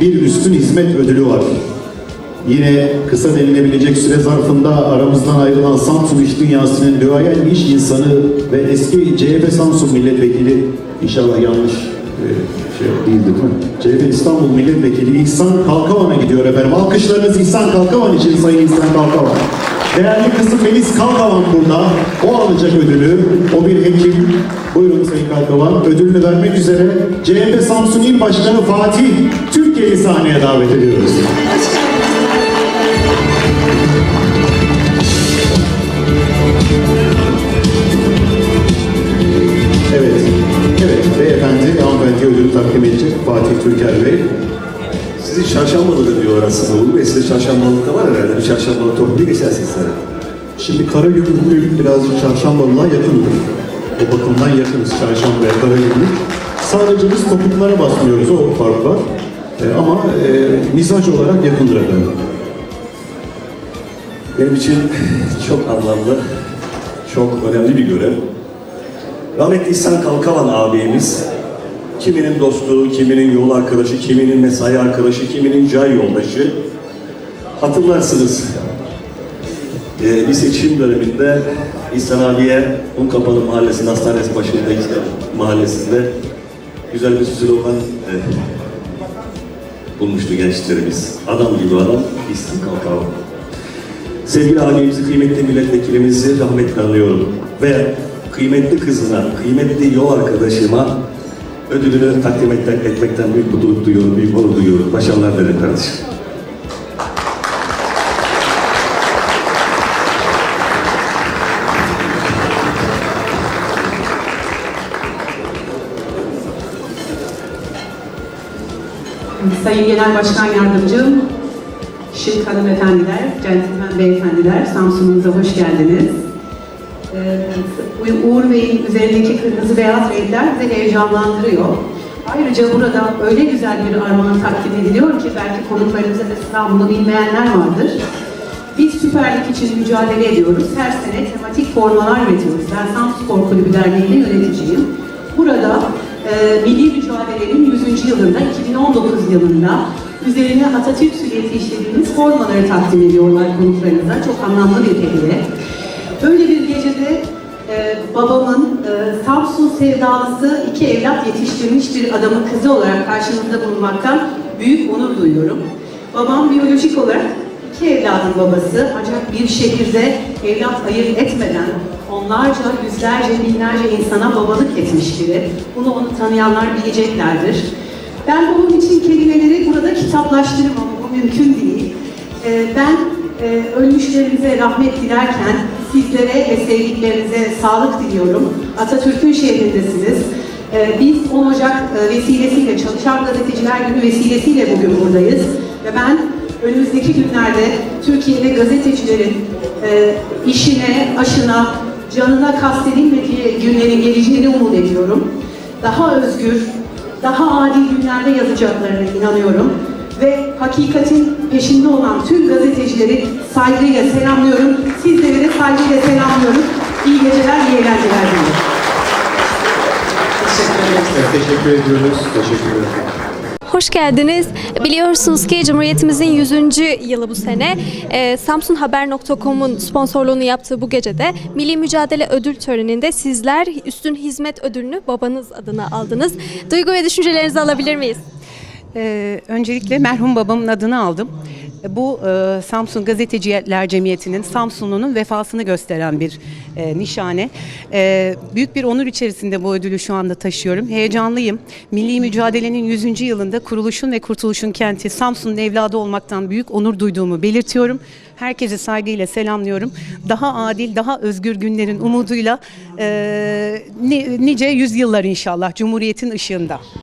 bir üstün hizmet ödülü var. Yine kısa denilebilecek süre zarfında aramızdan ayrılan Samsun İş Dünyası'nın duayen iş insanı ve eski CHP Samsun Milletvekili, inşallah yanlış e, şey değildi değil mi? CHP İstanbul Milletvekili İhsan Kalkavan'a gidiyor efendim. Alkışlarınız İhsan Kalkavan için Sayın İhsan Kalkavan. Değerli kızım Melis Kalkavan burada. O alacak ödülü. O bir hekim. Buyurun Sayın Kalkavan. Ödülünü vermek üzere CHP Samsun İl Başkanı Fatih Türkiye'yi sahneye davet ediyoruz. Evet, evet beyefendi, hanımefendi ödülü takdim edecek Fatih Türker Bey. Sizi çarşambalı diyorlar aslında. Uğur Bey size çarşambalık da var herhalde. Bir çarşambalı topluluğu geçersiniz sana. Şimdi Karagümrük birazcık çarşambalılığa yakındır. O bakımdan yakınız çarşambaya, Karagümrük. Sadece biz topuklara basmıyoruz, o fark var. E, ama e, mizaç olarak yakındır efendim. Benim için çok anlamlı, çok önemli bir görev. Rahmetli İhsan Kalkavan ağabeyimiz, kiminin dostu, kiminin yol arkadaşı, kiminin mesai arkadaşı, kiminin cay yoldaşı. Hatırlarsınız, e, bir seçim döneminde İhsan abiye Unkapalı Mahallesi'nin hastanesi başındayız mahallesinde güzel bir slogan e, bulmuştu gençlerimiz. Adam gibi adam, İhsan Kalkavan. Sevgili abimizi, kıymetli milletvekilimizi rahmetle anıyorum. Ve kıymetli kızına, kıymetli yol arkadaşıma ödülünü takdim et- etmekten büyük mutluluk duyuyorum, büyük onur duyuyorum. Başarılar dilerim kardeşim. Sayın Genel Başkan Yardımcım, şık hanımefendiler, centilmen beyefendiler, Samsun'umuza hoş geldiniz. Ee, Uğur Bey'in üzerindeki kırmızı beyaz renkler bizi heyecanlandırıyor. Ayrıca burada öyle güzel bir armağan takdim ediliyor ki belki konuklarımızda da İstanbul'u bilmeyenler vardır. Biz Süper Lig için mücadele ediyoruz. Her sene tematik formalar üretiyoruz. Ben Samsun Spor Kulübü Derneği'nin yöneticiyim. Burada e, milli mücadelenin 100. yılında, 2019 yılında üzerine Atatürk süriyeti işlediğimiz formaları takdim ediyorlar konuklarımıza. Çok anlamlı bir hediye. Böyle bir gecede e, babamın e, Samsun sevdalısı iki evlat yetiştirmiş bir adamın kızı olarak karşınızda bulunmaktan büyük onur duyuyorum. Babam biyolojik olarak iki evladın babası ancak bir şehirde evlat ayırt etmeden onlarca, yüzlerce, binlerce insana babalık etmiş biri. Bunu onu tanıyanlar bileceklerdir. Ben babam için kelimeleri burada kitaplaştırmam ama bu mümkün değil. Ee, ben e, ölmüşlerimize rahmet dilerken sizlere ve sevdiklerinize sağlık diliyorum. Atatürk'ün şehrindesiniz. Ee, biz 10 Ocak e, vesilesiyle, Çalışan Gazeteciler Günü vesilesiyle bugün buradayız. Ve ben önümüzdeki günlerde Türkiye'de gazetecilerin e, işine, aşına, canına kastedilmediği günlerin geleceğini umut ediyorum. Daha özgür, daha adil günlerde yazacaklarına inanıyorum. Ve hakikatin peşinde olan tüm gazetecileri saygıyla selamlıyorum. Sizleri de saygıyla selamlıyorum. İyi geceler, iyi eğlenceler diliyorum. Teşekkür ederim. Evet, teşekkür ediyoruz. Teşekkür ederim. Hoş geldiniz. Biliyorsunuz ki Cumhuriyetimizin 100. yılı bu sene. Ee, SamsunHaber.com'un sponsorluğunu yaptığı bu gecede Milli Mücadele Ödül Töreni'nde sizler Üstün Hizmet Ödülünü babanız adına aldınız. Duygu ve düşüncelerinizi alabilir miyiz? Ee, öncelikle merhum babamın adını aldım. Bu e, Samsun Gazeteciler Cemiyeti'nin Samsunlu'nun vefasını gösteren bir e, nişane. E, büyük bir onur içerisinde bu ödülü şu anda taşıyorum. Heyecanlıyım. Milli mücadelenin 100. yılında kuruluşun ve kurtuluşun kenti Samsun'un evladı olmaktan büyük onur duyduğumu belirtiyorum. Herkese saygıyla selamlıyorum. Daha adil, daha özgür günlerin umuduyla e, ni- nice yüzyıllar inşallah Cumhuriyet'in ışığında.